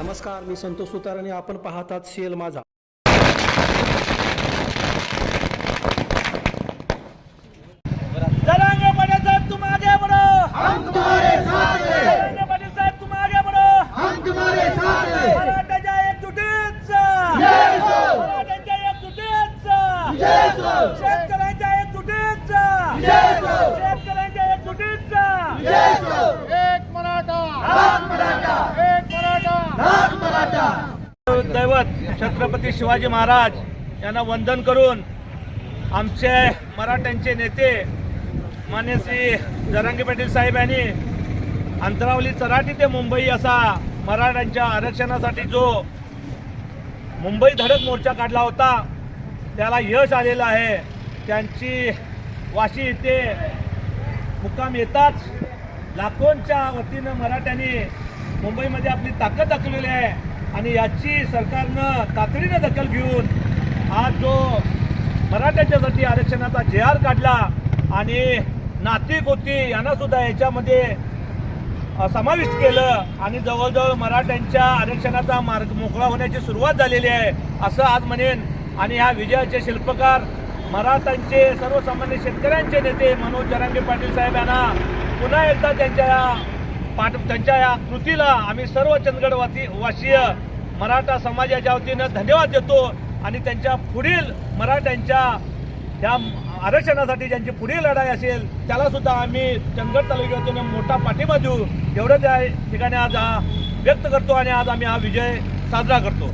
नमस्कार मी संतोष सुतार आणि आपण पाहतात सेल माझा. जरांगे पाटील साहब दैवत छत्रपती शिवाजी महाराज यांना वंदन करून आमचे मराठ्यांचे नेते मान्य श्री जरांगी पाटील साहेब यांनी अंतरावली चराटी ते मुंबई असा मराठ्यांच्या आरक्षणासाठी जो मुंबई धडक मोर्चा काढला होता त्याला यश आलेलं आहे. त्यांची वाशी येथे मुक्काम येताच लाखोंच्या वतीनं मराठ्यांनी मुंबईमध्ये आपली ताकद दाखवलेली आहे. आणि याची सरकारनं तातडीनं दखल घेऊन आज जो मराठ्यांच्यासाठी आरक्षणाचा जे आर काढला आणि नातिक होती यांना सुद्धा याच्यामध्ये समाविष्ट केलं आणि जवळजवळ मराठ्यांच्या आरक्षणाचा मार्ग मोकळा होण्याची सुरुवात झालेली आहे असं आज म्हणेन. आणि ह्या विजयाचे शिल्पकार मराठ्यांचे सर्वसामान्य शेतकऱ्यांचे नेते मनोज जरांगे पाटील साहेब यांना पुन्हा एकदा त्यांच्या पाठ त्यांच्या या कृतीला आम्ही सर्व चंदगडवासी वासीय मराठा समाजाच्या वतीनं धन्यवाद देतो आणि त्यांच्या पुढील मराठ्यांच्या या आरक्षणासाठी ज्यांची पुढील लढाई असेल त्याला सुद्धा आम्ही चंदगड तालुक्यातून मोठा पाठिंबा देऊ. एवढं त्या ठिकाणी आज हा व्यक्त करतो आणि आज आम्ही हा विजय साजरा करतो.